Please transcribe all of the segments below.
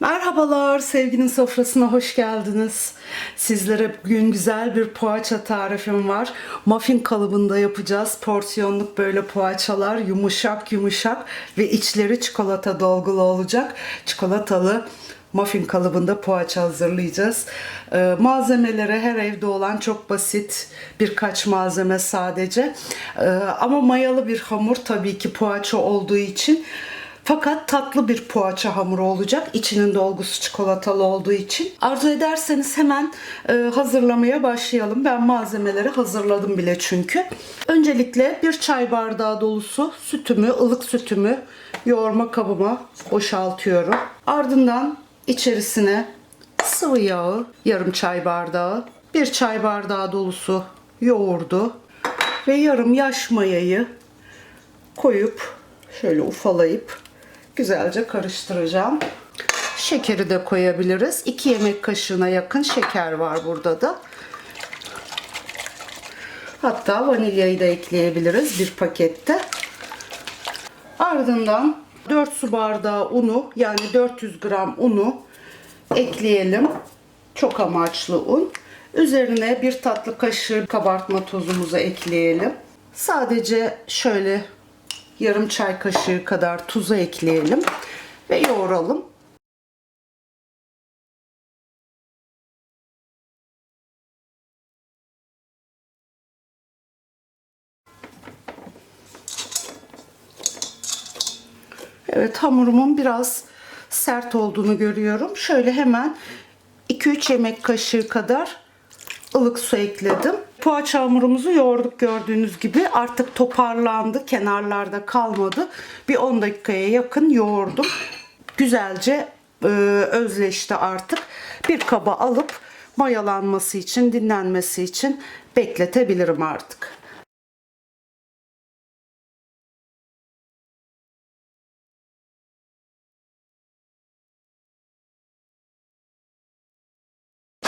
Merhabalar, sevginin sofrasına hoş geldiniz. Sizlere bugün güzel bir poğaça tarifim var. Muffin kalıbında yapacağız. Porsiyonluk böyle poğaçalar yumuşak yumuşak ve içleri çikolata dolgulu olacak. Çikolatalı muffin kalıbında poğaça hazırlayacağız. Ee, malzemelere her evde olan çok basit birkaç malzeme sadece. Ee, ama mayalı bir hamur tabii ki poğaça olduğu için. Fakat tatlı bir poğaça hamuru olacak. İçinin dolgusu çikolatalı olduğu için. Arzu ederseniz hemen e, hazırlamaya başlayalım. Ben malzemeleri hazırladım bile çünkü. Öncelikle bir çay bardağı dolusu sütümü, ılık sütümü yoğurma kabıma boşaltıyorum. Ardından içerisine sıvı yağı, yarım çay bardağı, bir çay bardağı dolusu yoğurdu ve yarım yaş mayayı koyup şöyle ufalayıp güzelce karıştıracağım. Şekeri de koyabiliriz. 2 yemek kaşığına yakın şeker var burada da. Hatta vanilyayı da ekleyebiliriz bir pakette. Ardından 4 su bardağı unu yani 400 gram unu ekleyelim. Çok amaçlı un. Üzerine bir tatlı kaşığı kabartma tozumuzu ekleyelim. Sadece şöyle yarım çay kaşığı kadar tuzu ekleyelim ve yoğuralım. Evet hamurumun biraz sert olduğunu görüyorum. Şöyle hemen 2-3 yemek kaşığı kadar ılık su ekledim. Poğaça hamurumuzu yoğurduk gördüğünüz gibi. Artık toparlandı. Kenarlarda kalmadı. Bir 10 dakikaya yakın yoğurdum. Güzelce e, özleşti artık. Bir kaba alıp mayalanması için, dinlenmesi için bekletebilirim artık.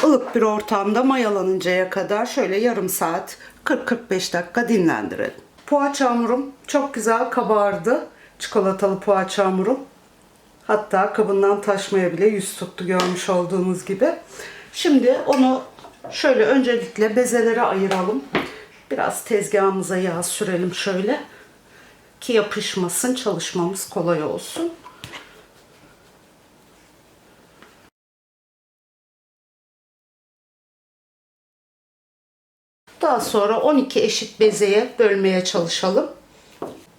Ilık bir ortamda mayalanıncaya kadar şöyle yarım saat 40-45 dakika dinlendirelim. Poğaça hamurum çok güzel kabardı. Çikolatalı poğaça hamurum. Hatta kabından taşmaya bile yüz tuttu görmüş olduğunuz gibi. Şimdi onu şöyle öncelikle bezelere ayıralım. Biraz tezgahımıza yağ sürelim şöyle. Ki yapışmasın, çalışmamız kolay olsun. Daha sonra 12 eşit bezeye bölmeye çalışalım.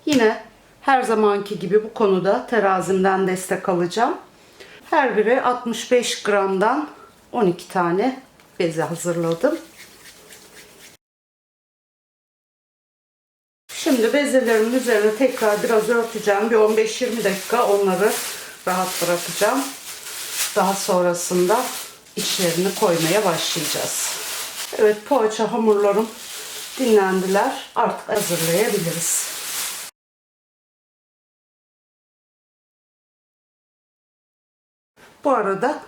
Yine her zamanki gibi bu konuda terazimden destek alacağım. Her biri 65 gramdan 12 tane beze hazırladım. Şimdi bezelerimin üzerine tekrar biraz örteceğim. Bir 15-20 dakika onları rahat bırakacağım. Daha sonrasında içlerini koymaya başlayacağız. Evet poğaça hamurlarım dinlendiler. Artık hazırlayabiliriz. Bu arada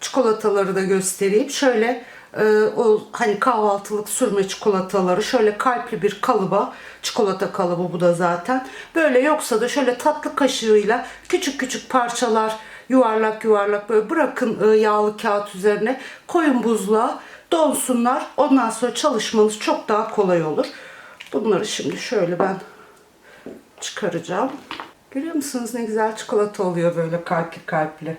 çikolataları da göstereyim. Şöyle e, o hani kahvaltılık sürme çikolataları şöyle kalpli bir kalıba çikolata kalıbı bu da zaten. Böyle yoksa da şöyle tatlı kaşığıyla küçük küçük parçalar yuvarlak yuvarlak böyle bırakın e, yağlı kağıt üzerine koyun buzluğa donsunlar. Ondan sonra çalışmanız çok daha kolay olur. Bunları şimdi şöyle ben çıkaracağım. Görüyor musunuz ne güzel çikolata oluyor böyle kalpli kalpli.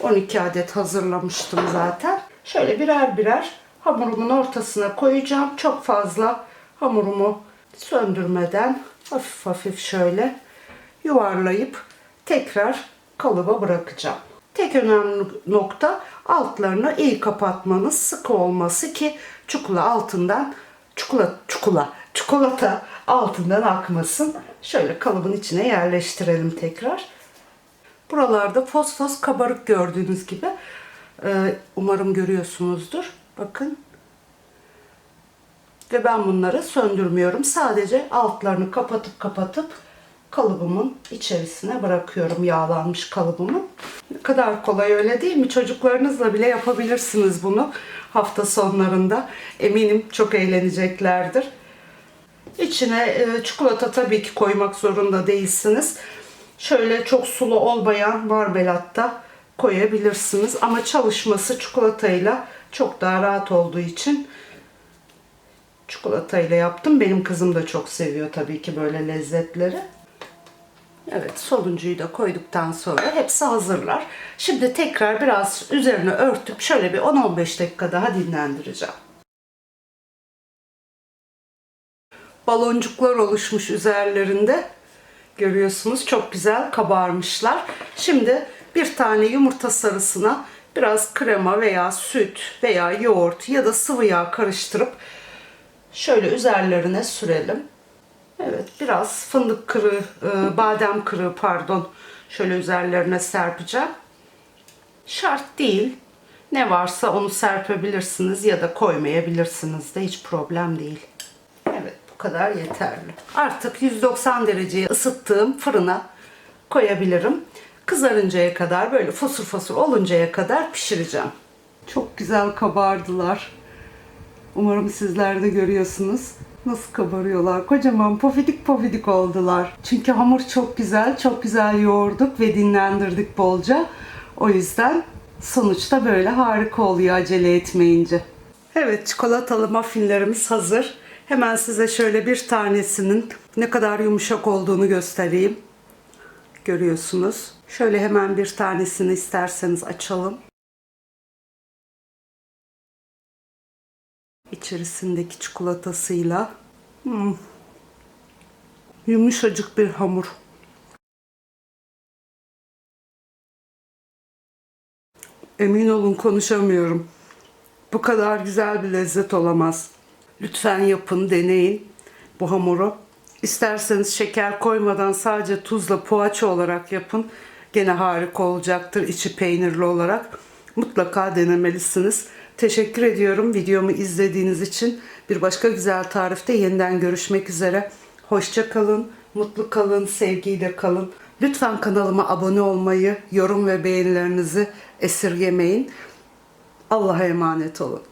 12 adet hazırlamıştım zaten. Şöyle birer birer hamurumun ortasına koyacağım. Çok fazla hamurumu söndürmeden hafif hafif şöyle yuvarlayıp tekrar kalıba bırakacağım. Tek önemli nokta altlarını iyi kapatmanız, sıkı olması ki çikolata altından çikolata çikolata çikolata altından akmasın. Şöyle kalıbın içine yerleştirelim tekrar. Buralarda fos fos kabarık gördüğünüz gibi. Ee, umarım görüyorsunuzdur. Bakın. Ve ben bunları söndürmüyorum. Sadece altlarını kapatıp kapatıp kalıbımın içerisine bırakıyorum yağlanmış kalıbımı. Ne kadar kolay öyle değil mi? Çocuklarınızla bile yapabilirsiniz bunu hafta sonlarında. Eminim çok eğleneceklerdir. İçine e, çikolata tabii ki koymak zorunda değilsiniz. Şöyle çok sulu olmayan marmelatta koyabilirsiniz. Ama çalışması çikolatayla çok daha rahat olduğu için çikolatayla yaptım. Benim kızım da çok seviyor tabii ki böyle lezzetleri. Evet sonuncuyu da koyduktan sonra hepsi hazırlar. Şimdi tekrar biraz üzerine örtüp şöyle bir 10-15 dakika daha dinlendireceğim. Baloncuklar oluşmuş üzerlerinde. Görüyorsunuz çok güzel kabarmışlar. Şimdi bir tane yumurta sarısına biraz krema veya süt veya yoğurt ya da sıvı yağ karıştırıp şöyle üzerlerine sürelim. Evet biraz fındık kırığı, e, badem kırığı pardon şöyle üzerlerine serpeceğim. Şart değil. Ne varsa onu serpebilirsiniz ya da koymayabilirsiniz de hiç problem değil. Evet bu kadar yeterli. Artık 190 dereceye ısıttığım fırına koyabilirim. Kızarıncaya kadar böyle fosur fosur oluncaya kadar pişireceğim. Çok güzel kabardılar. Umarım sizler de görüyorsunuz. Nasıl kabarıyorlar. Kocaman pofidik pofidik oldular. Çünkü hamur çok güzel. Çok güzel yoğurduk ve dinlendirdik bolca. O yüzden sonuçta böyle harika oluyor acele etmeyince. Evet çikolatalı muffinlerimiz hazır. Hemen size şöyle bir tanesinin ne kadar yumuşak olduğunu göstereyim. Görüyorsunuz. Şöyle hemen bir tanesini isterseniz açalım. İçerisindeki çikolatasıyla hmm, yumuşacık bir hamur. Emin olun konuşamıyorum. Bu kadar güzel bir lezzet olamaz. Lütfen yapın, deneyin bu hamuru. İsterseniz şeker koymadan sadece tuzla poğaça olarak yapın. Gene harika olacaktır içi peynirli olarak. Mutlaka denemelisiniz. Teşekkür ediyorum videomu izlediğiniz için. Bir başka güzel tarifte yeniden görüşmek üzere. Hoşça kalın, mutlu kalın, sevgiyle kalın. Lütfen kanalıma abone olmayı, yorum ve beğenilerinizi esirgemeyin. Allah'a emanet olun.